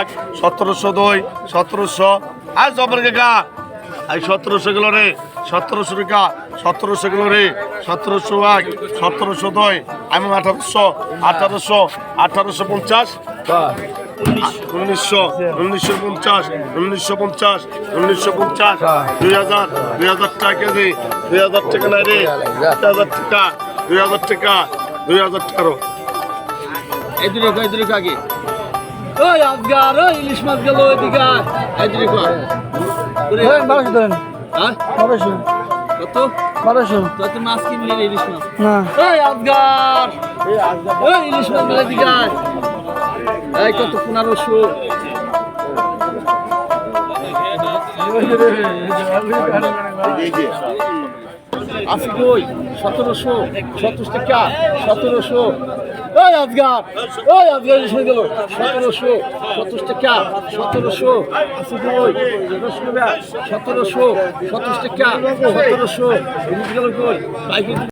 এক সতেরোশো দুই, সতেরোশো। আর জবর গা এই সতেরোশো গেল রে, সতেরোশো টাকা, সতেরোশো গেল রে, সতেরোশো এক, সতেরোশো দুই। আমি আঠারোশো আঠারোশো আঠারোশো পঞ্চাশ। উনিশশো উনিশশো পঞ্চাশ উনিশশো পঞ্চাশ উনিশশো পঞ্চাশ, দুই হাজার দুই হাজার টাকা কেজি, দুই হাজার টাকা নাই রে, দুই হাজার টাকা, দুই হাজার টাকা, দুই হাজার টাকারও এই দূরে এই কো আগে ওই আজগার ওই ইলিশ মাছ গেল ওইদিকে এই দূরে কো। দূরে। বারোশো ধরেন। হ্যাঁ? বারোশো। কত? বারোশো। তুই মাছ কিনলি ইলিশ মাছ। না। ওই আজগার। ওই ইলিশ মাছ গেলে দিকে এই কত পনেরোশো। আশি কই সতেরোশো সতেরোশো টাকা সতেরোশো। ওই আজগার ওই আজগার মাছ গেল। সতেরোশো সতেরোশো টাকা, সতেরোশো, আশি কই সতেরোশো সতেরোশো টাকা, সতেরোশো বাইক